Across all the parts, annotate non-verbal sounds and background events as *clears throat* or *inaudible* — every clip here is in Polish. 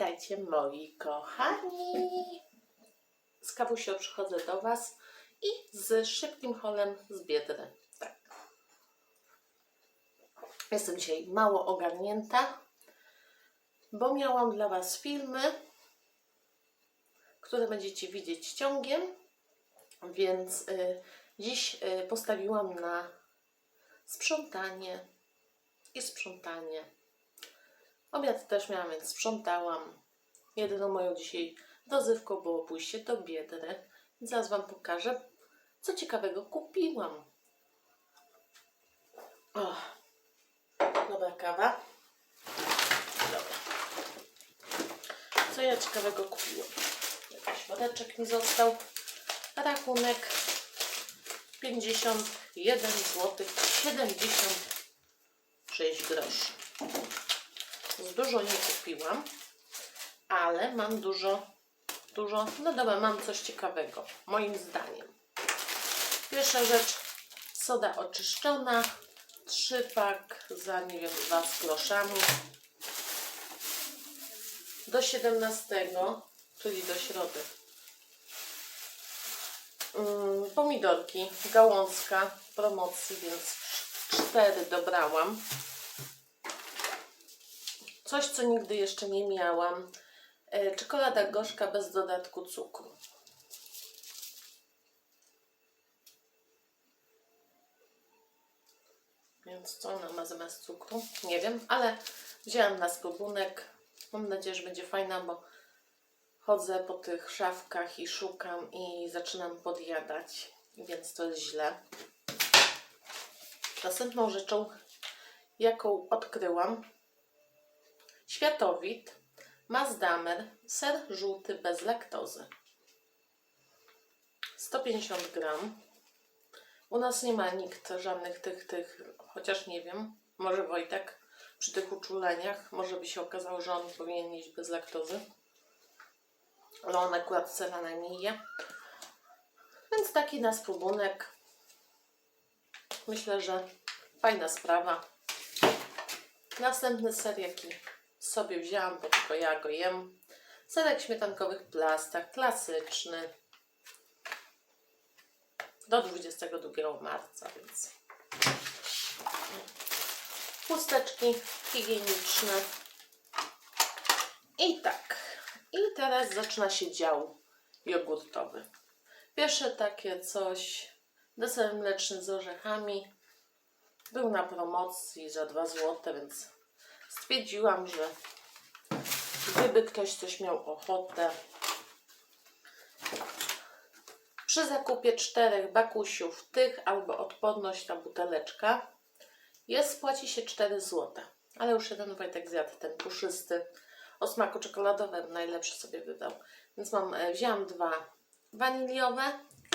Witajcie moi kochani! Z kawusią przychodzę do Was i z szybkim holem z Biedry. Tak. Jestem dzisiaj mało ogarnięta, bo miałam dla Was filmy, które będziecie widzieć ciągiem, więc y, dziś y, postawiłam na sprzątanie i sprzątanie. Obiad też miałam, więc sprzątałam. Jedyną moją dzisiaj dozywką było pójście do Biedry. Zaraz Wam pokażę, co ciekawego kupiłam. O, dobra kawa. Dobra. Co ja ciekawego kupiłam? Jakiś woreczek mi został. Rachunek 51 zł 76 groszy. Dużo nie kupiłam, ale mam dużo, dużo, no dobra, mam coś ciekawego, moim zdaniem. Pierwsza rzecz, soda oczyszczona, trzypak za, nie wiem, dwa z groszami. Do 17, czyli do środy. Mm, pomidorki, gałązka promocji, więc cztery dobrałam. Coś, co nigdy jeszcze nie miałam. E, Czekolada gorzka bez dodatku cukru. Więc co ona ma zamiast cukru? Nie wiem, ale wzięłam na spróbunek. Mam nadzieję, że będzie fajna, bo chodzę po tych szafkach i szukam i zaczynam podjadać, więc to jest źle. Następną rzeczą, jaką odkryłam, Światowit, Mazdamer, ser żółty bez laktozy. 150 gram. U nas nie ma nikt żadnych tych, tych, chociaż nie wiem, może Wojtek przy tych uczuleniach, może by się okazało, że on powinien jeść bez laktozy. Ale on akurat sera najmniej je. Więc taki na spróbunek. Myślę, że fajna sprawa. Następny ser, jaki sobie wzięłam, bo tylko ja go jem. Serek śmietankowy w plastach, klasyczny. Do 22 marca, więc chusteczki higieniczne. I tak. I teraz zaczyna się dział jogurtowy. Pierwsze takie coś, deser mleczny z orzechami. Był na promocji za 2 zł, więc stwierdziłam, że gdyby ktoś coś miał ochotę, przy zakupie czterech bakusiów tych albo odporność ta buteleczka jest, płaci się 4 zł. Ale już jeden Wojtek zjadł, ten puszysty, o smaku czekoladowym, najlepszy sobie wybrał. Więc mam, e, wzięłam dwa waniliowe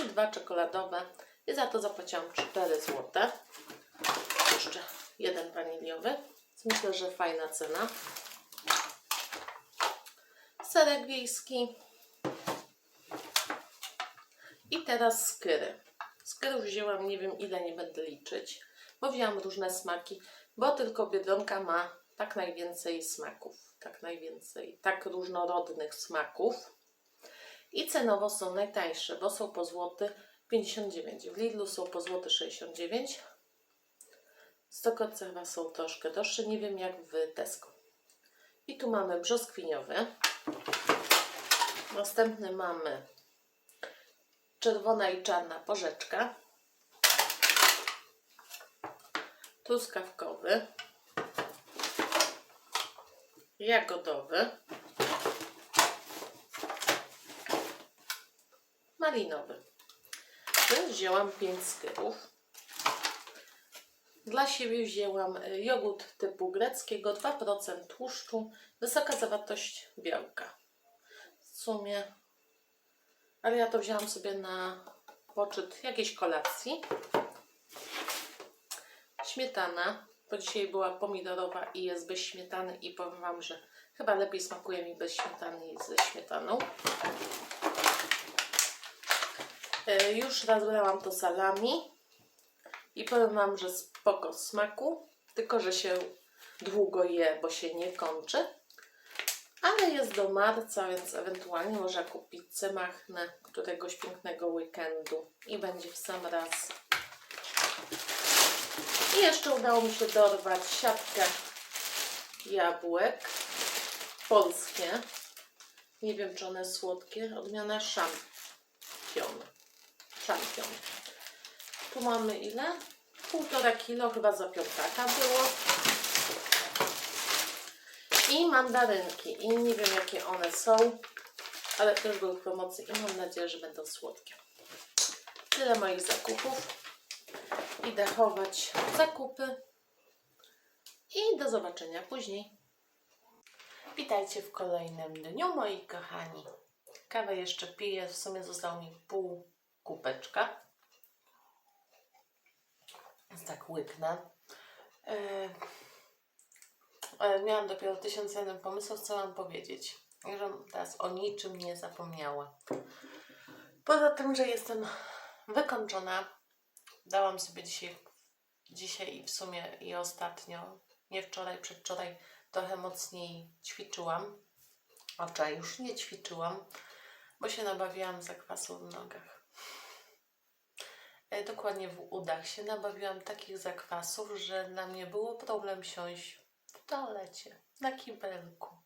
i dwa czekoladowe i za to zapłaciłam 4 zł. Jeszcze jeden waniliowy. Myślę, że fajna cena. Serek wiejski. I teraz skyry. Skyry wzięłam, nie wiem ile, nie będę liczyć, bo wzięłam różne smaki, bo tylko Biedronka ma tak najwięcej smaków, tak najwięcej, tak różnorodnych smaków. I cenowo są najtańsze, bo są po złoty 59. W Lidlu są po złoty 69 Stokrotka chyba są troszkę droższe, nie wiem jak w Tesco. I tu mamy brzoskwiniowy. Następny mamy czerwona i czarna porzeczka. Truskawkowy. Jagodowy. Malinowy. Wzięłam 5 skyrów. Dla siebie wzięłam y, jogurt typu greckiego, 2% tłuszczu, wysoka zawartość białka. W sumie, ale ja to wzięłam sobie na poczyt jakiejś kolacji. Śmietana, bo dzisiaj była pomidorowa i jest bez śmietany i powiem Wam, że chyba lepiej smakuje mi bez śmietany niż ze śmietaną. Y, Już raz brałam to salami i powiem Wam, że spoko smaku, tylko że się długo je, bo się nie kończy. Ale jest do marca, więc ewentualnie można kupić machnę któregoś pięknego weekendu i będzie w sam raz. I jeszcze udało mi się dorwać siatkę jabłek polskie. Nie wiem, czy one słodkie. Odmiana szampion. Szampion. Tu mamy ile? Półtora kilo, chyba za piątaka było. I mandarynki. I nie wiem, jakie one są, ale też były w promocji i mam nadzieję, że będą słodkie. Tyle moich zakupów. Idę chować zakupy. I do zobaczenia później. Witajcie w kolejnym dniu, moi kochani. Kawę jeszcze piję, w sumie zostało mi pół kubeczka. Tak łyknę. Yy, ale miałam dopiero tysiąc jeden pomysłów, co mam powiedzieć. Żebym teraz o niczym nie zapomniała. Poza tym, że jestem wykończona, dałam sobie dzisiaj, dzisiaj w sumie i ostatnio, nie wczoraj, przedwczoraj, trochę mocniej ćwiczyłam. A wczoraj już nie ćwiczyłam, bo się nabawiłam zakwasu w nogach. E, Dokładnie w udach się nabawiłam takich zakwasów, że dla mnie było problem siąść w toalecie, na kibelku.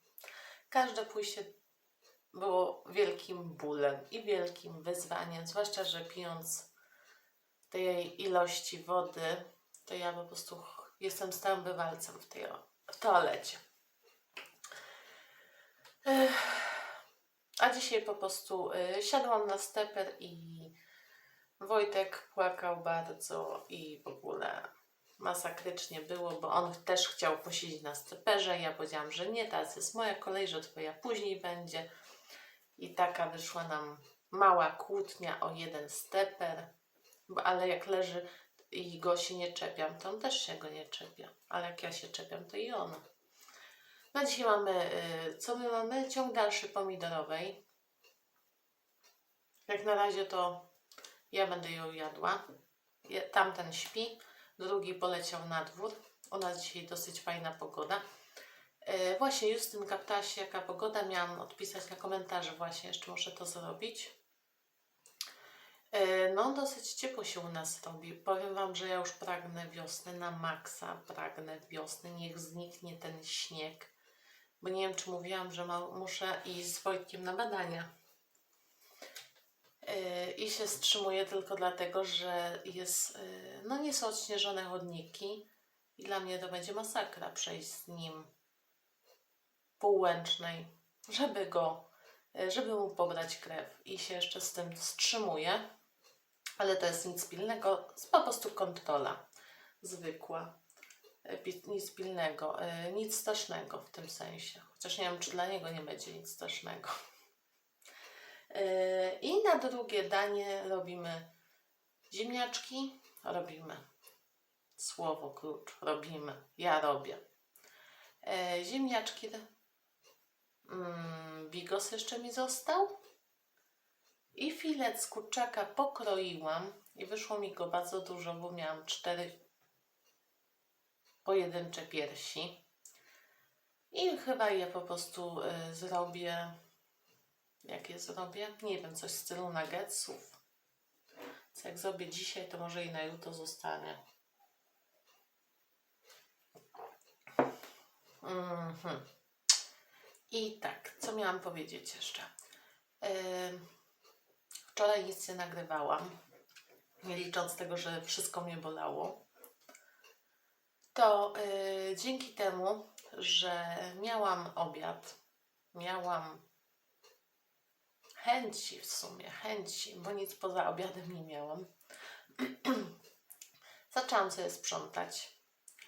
Każde pójście było wielkim bólem i wielkim wyzwaniem, zwłaszcza, że pijąc tej ilości wody, to ja po prostu jestem stałym bywalcem w tej w toalecie. Ech. A dzisiaj po prostu y, siadłam na steper i Wojtek płakał bardzo i w ogóle masakrycznie było, bo on też chciał posiedzieć na steperze. Ja powiedziałam, że nie, teraz jest moja kolej, że twoja później będzie. I taka wyszła nam mała kłótnia o jeden steper, bo, ale jak leży i go się nie czepiam, to on też się go nie czepia. Ale jak ja się czepiam, to i on. No dzisiaj mamy, y, co my mamy? Ciąg dalszy pomidorowej. Jak na razie to ja będę ją jadła. Tamten śpi, drugi poleciał na dwór. U nas dzisiaj dosyć fajna pogoda. E, właśnie Justynka się, jaka pogoda. Miałam odpisać na komentarze właśnie, jeszcze muszę to zrobić. E, no, dosyć ciepło się u nas robi. Powiem Wam, że ja już pragnę wiosny na maksa. Pragnę wiosny. Niech zniknie ten śnieg. Bo nie wiem, czy mówiłam, że ma, muszę iść z Wojtkiem na badania. I się wstrzymuję tylko dlatego, że jest, yy, no nie są odśnieżone chodniki i dla mnie to będzie masakra przejść z nim półłęcznej, żeby go, yy, żeby mu pobrać krew i się jeszcze z tym wstrzymuję, ale to jest nic pilnego, po prostu kontrola zwykła, pi- nic pilnego, nic strasznego w tym sensie, chociaż nie wiem, czy dla niego nie będzie nic strasznego. Yy, I na drugie danie robimy ziemniaczki, robimy słowo klucz, robimy, ja robię. Yy, Ziemniaczki, mm, bigos jeszcze mi został i filet z kurczaka pokroiłam i wyszło mi go bardzo dużo, bo miałam cztery pojedyncze piersi. I chyba je po prostu y, zrobię jak je zrobię? Nie wiem, coś w stylu nuggetsów. Co jak zrobię dzisiaj, to może i na jutro zostanie. Mhm. I tak, co miałam powiedzieć jeszcze? Ym, wczoraj nic nie nagrywałam, nie licząc tego, że wszystko mnie bolało. To y, dzięki temu, że miałam obiad, miałam chęci w sumie, chęci, bo nic poza obiadem nie miałam. *clears throat* Zaczęłam sobie sprzątać.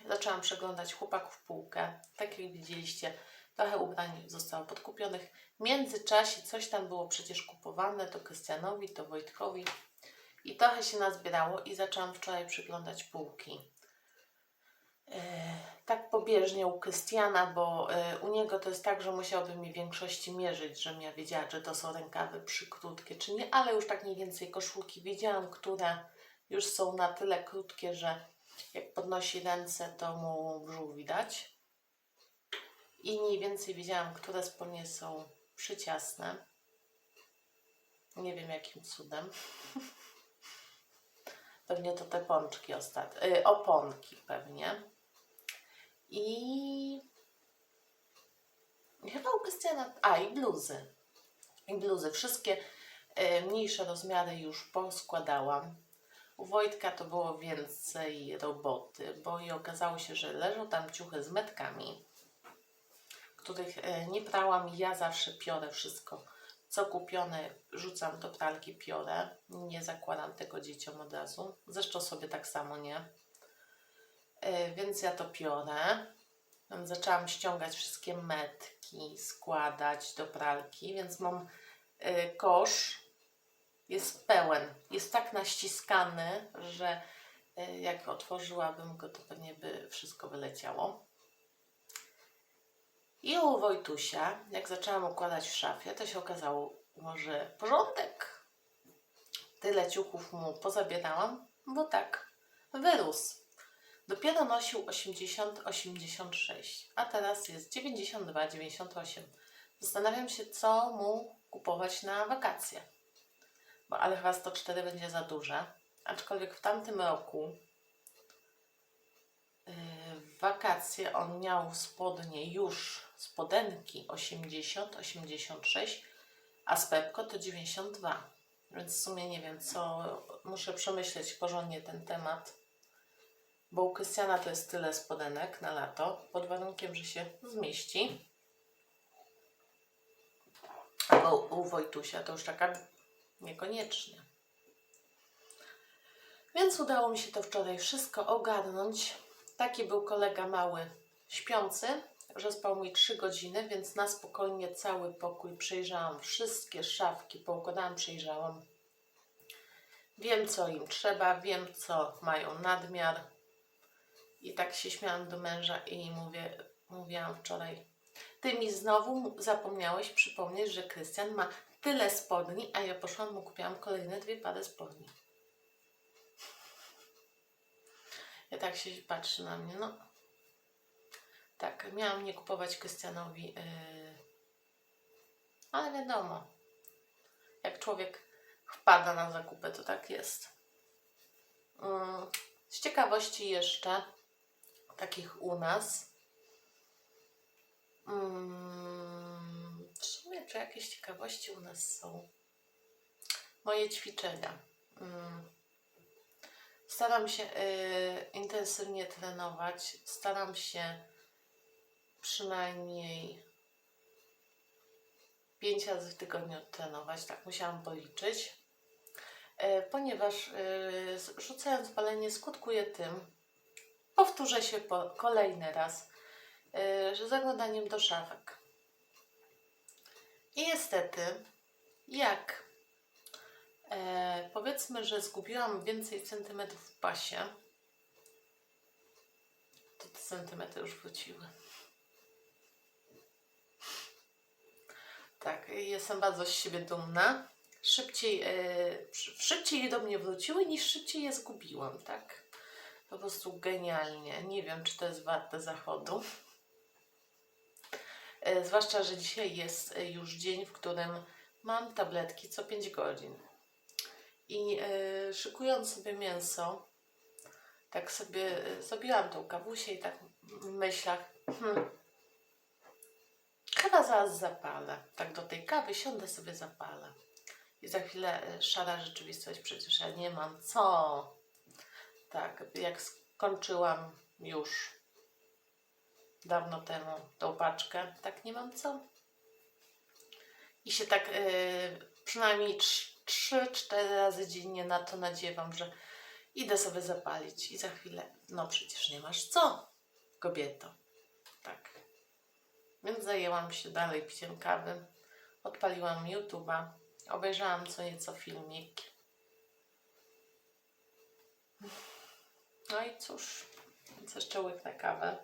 Zaczęłam przeglądać chłopaków półkę. Tak jak widzieliście, trochę ubrań zostało podkupionych. W międzyczasie coś tam było przecież kupowane, to Krystianowi, to Wojtkowi. I trochę się nazbierało i zaczęłam wczoraj przyglądać półki. E, tak pobieżnie u Krystiana, bo e, u niego to jest tak, że musiałby mi w większości mierzyć, żebym ja wiedziała, czy to są rękawy przykrótkie, czy nie, ale już tak mniej więcej koszulki wiedziałam, które już są na tyle krótkie, że jak podnosi ręce, to mu brzuch widać. i mniej więcej wiedziałam, które spodnie są przyciasne. Nie wiem jakim cudem. *laughs* Pewnie to te pączki ostat... y, oponki pewnie. I chyba u Krystiana... A, i bluzy. I bluzy. Wszystkie y, mniejsze rozmiary już poskładałam. U Wojtka to było więcej roboty, bo i okazało się, że leżą tam ciuchy z metkami, których e, nie prałam. Ja zawsze piorę wszystko, co kupione, rzucam do pralki piorę. Nie zakładam tego dzieciom od razu. Zresztą sobie tak samo nie. E, Więc ja to piorę. Zaczęłam ściągać wszystkie metki, składać do pralki, więc mam e, kosz jest pełen. Jest tak naściskany, że e, jak otworzyłabym go, to pewnie by wszystko wyleciało. I u Wojtusia, jak zaczęłam układać w szafie, to się okazało, że porządek. Tyle ciuchów mu pozabierałam, bo tak, wyrósł. Dopiero nosił 80-86, a teraz jest 92-98. Zastanawiam się, co mu kupować na wakacje bo ale chyba 104 będzie za duże. Aczkolwiek w tamtym roku yy, wakacje on miał spodnie już spodenki 80, 86, a z Pepko to 92. Więc w sumie nie wiem, co muszę przemyśleć porządnie ten temat. Bo u Krystiana to jest tyle spodenek na lato, pod warunkiem, że się zmieści. A u, u Wojtusia to już taka Niekoniecznie. Więc udało mi się to wczoraj wszystko ogarnąć. Taki był kolega mały śpiący, że spał mi 3 godziny, więc na spokojnie cały pokój przejrzałam. Wszystkie szafki poukładałam, przejrzałam. Wiem, co im trzeba, wiem, co mają nadmiar. I tak się śmiałam do męża i mówię, mówiłam wczoraj, ty mi znowu zapomniałeś przypomnieć, że Krystian ma tyle spodni, a ja poszłam mu kupiłam kolejne dwie pary spodni. Ja tak się patrzy na mnie, no. Tak, miałam nie kupować Krystianowi, yy, ale wiadomo, jak człowiek wpada na zakupy, to tak jest. Yy, z ciekawości jeszcze, takich u nas, Mm, w sumie, czy jakieś ciekawości u nas są? Moje ćwiczenia. Mm, Staram się y, intensywnie trenować. Staram się przynajmniej 5 razy w tygodniu trenować. Tak musiałam policzyć. Y, ponieważ y, rzucając palenie skutkuje tym, powtórzę się po kolejny raz, y, że zaglądaniem do szafek. I niestety, jak e, powiedzmy, że zgubiłam więcej centymetrów w pasie, to te centymetry już wróciły. Tak, jestem bardzo z siebie dumna. Szybciej, e, sz- szybciej do mnie wróciły, niż szybciej je zgubiłam, tak? Po prostu genialnie. Nie wiem, czy to jest warte zachodu. E, Zwłaszcza, że dzisiaj jest e, już dzień, w którym mam tabletki co 5 godzin. I e, szykując sobie mięso, tak sobie zrobiłam tą kawusię i tak w myślach, hmm, chyba zaraz zapalę. Tak do tej kawy siądę sobie zapalę. I za chwilę szara rzeczywistość, przecież ja nie mam co. Tak, jak skończyłam już dawno temu tą paczkę, tak nie mam co. I się tak yy, przynajmniej 3-4 razy dziennie na to nadziewam, że idę sobie zapalić i za chwilę, no przecież nie masz co, kobieto. Tak. Więc zajęłam się dalej piciem kawy, odpaliłam YouTube'a, obejrzałam co nieco filmik. No i cóż, więc jeszcze łyknę kawę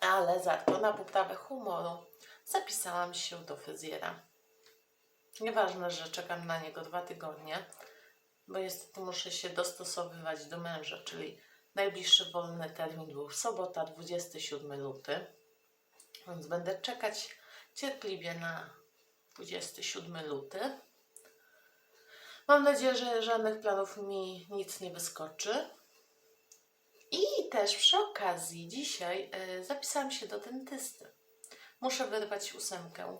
ale za to na poprawę humoru zapisałam się do fryzjera. Nieważne, że czekam na niego dwa tygodnie, bo niestety muszę się dostosowywać do męża, czyli Najbliższy wolny termin był sobota, 27 luty, więc będę czekać cierpliwie na 27 luty. Mam nadzieję, że żadnych planów mi nic nie wyskoczy. I też przy okazji dzisiaj y, zapisałam się do dentysty. Muszę wyrwać ósemkę,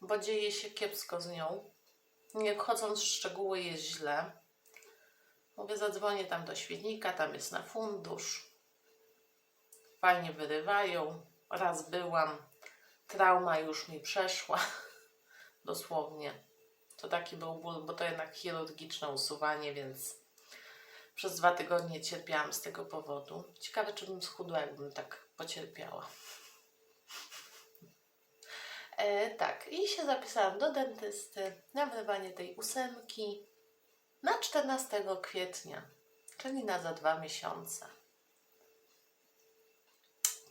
bo dzieje się kiepsko z nią. Nie wchodząc w szczegóły jest źle. Mówię, zadzwonię tam do świetnika, tam jest na fundusz. Fajnie wyrywają. Raz byłam, trauma już mi przeszła. *laughs* Dosłownie. To taki był ból, bo to jednak chirurgiczne usuwanie, więc przez dwa tygodnie cierpiałam z tego powodu. Ciekawe, czy bym schudła, jakbym tak pocierpiała. E, tak, i się zapisałam do dentysty na wyrywanie tej ósemki na 14 kwietnia, czyli na za dwa miesiące.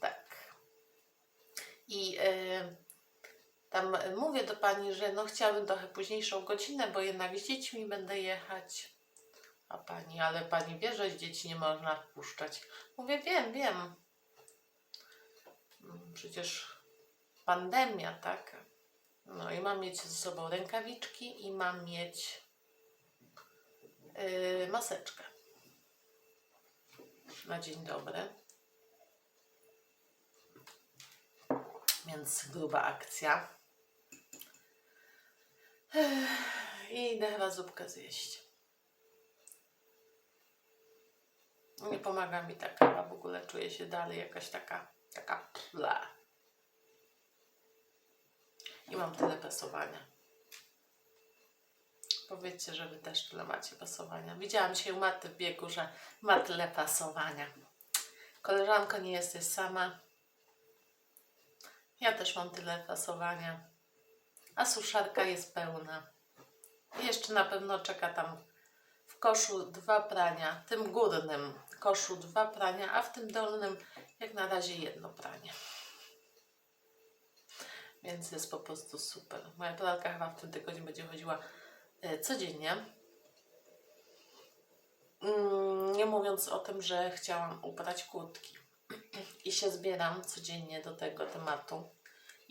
Tak. I e, tam mówię do pani, że no chciałabym trochę późniejszą godzinę, bo jednak z dziećmi będę jechać. A pani, ale pani wie, że dzieci nie można wpuszczać. Mówię, wiem, wiem. Mm, Przecież pandemia, tak? No i mam mieć ze sobą rękawiczki i mam mieć yy, maseczkę. Na dzień dobry. Więc gruba akcja. I idę chyba zupkę zjeść. Nie pomaga mi tak chyba w ogóle czuję się dalej jakaś taka, taka ple. I mam tyle pasowania. Powiedzcie, że wy też tyle macie pasowania. Widziałam się u Maty w biegu, że ma tyle pasowania. Koleżanko, nie jesteś sama. Ja też mam tyle pasowania. A suszarka jest pełna. Jeszcze na pewno czeka tam w koszu dwa prania. Tym górnym koszu dwa prania, a w tym dolnym jak na razie jedno pranie. Więc jest po prostu super. Moja pralka chyba w tym tygodniu będzie chodziła e, codziennie. Mm, Nie mówiąc o tym, że chciałam ubrać kurtki. *clears throat* I się zbieram codziennie do tego tematu.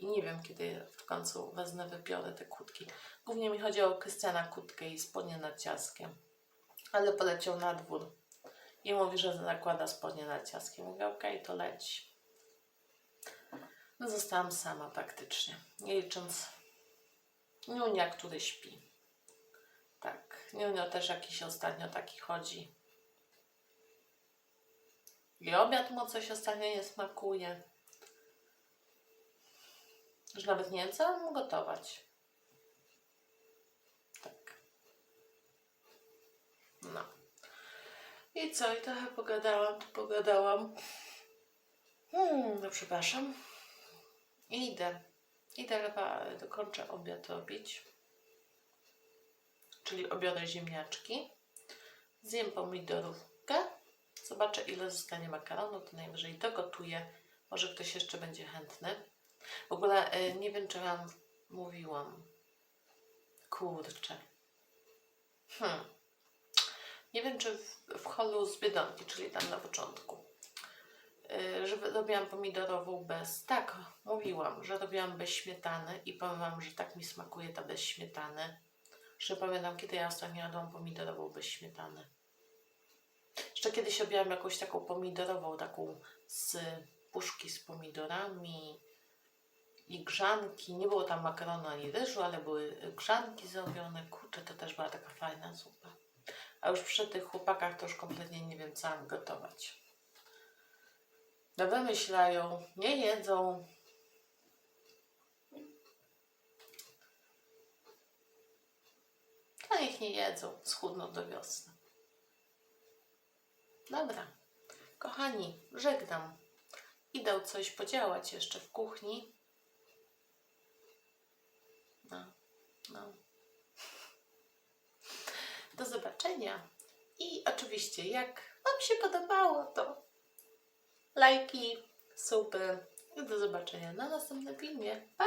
I nie wiem, kiedy w końcu wezmę, wybiorę te kłódki. Głównie mi chodzi o Krystiana Kłódkę i spodnie nad ciaskiem. Ale poleciał na dwór. I mówi, że zakłada spodnie nad ciaskiem. Mówię, okej, to leci. No zostałam sama praktycznie. Nie licząc Niunia, który śpi. Tak, Niunio też jakiś ostatnio taki chodzi. I obiad mu coś ostatnio nie smakuje. Że nawet nie wiem, co mu gotować. Tak. No. I co? I trochę pogadałam, tu pogadałam. Hmm, no przepraszam. I idę. Idę chyba, dokończę obiad robić. Czyli obiorę ziemniaczki. Zjem pomidorówkę. Zobaczę, ile zostanie makaronu. To najwyżej dogotuję. Może ktoś jeszcze będzie chętny. W ogóle e, nie wiem, czy Wam mówiłam. Kurczę. Hmm. Nie wiem, czy w, w holu z Biedronki, czyli tam na początku, yy, że robiłam pomidorową bez... Tak, mówiłam, że robiłam bez śmietany i powiem Wam, że tak mi smakuje ta bez śmietany. Że pamiętam, kiedy ja ostatnio jadłam pomidorową bez śmietany. Jeszcze kiedyś robiłam jakąś taką pomidorową, taką z puszki z pomidorami i grzanki. Nie było tam makaronu ani ryżu, ale były grzanki zrobione. Kurczę, to też była taka fajna zupa. A już przy tych chłopakach to już kompletnie nie wiem, co mam gotować. No wymyślają, nie jedzą. To ich nie jedzą, schudną do wiosny. Dobra, kochani, żegnam. Idę coś podziałać jeszcze w kuchni. No, no. Do zobaczenia. I oczywiście, jak Wam się podobało, to lajki, suby. I do zobaczenia na następnym filmie. Pa!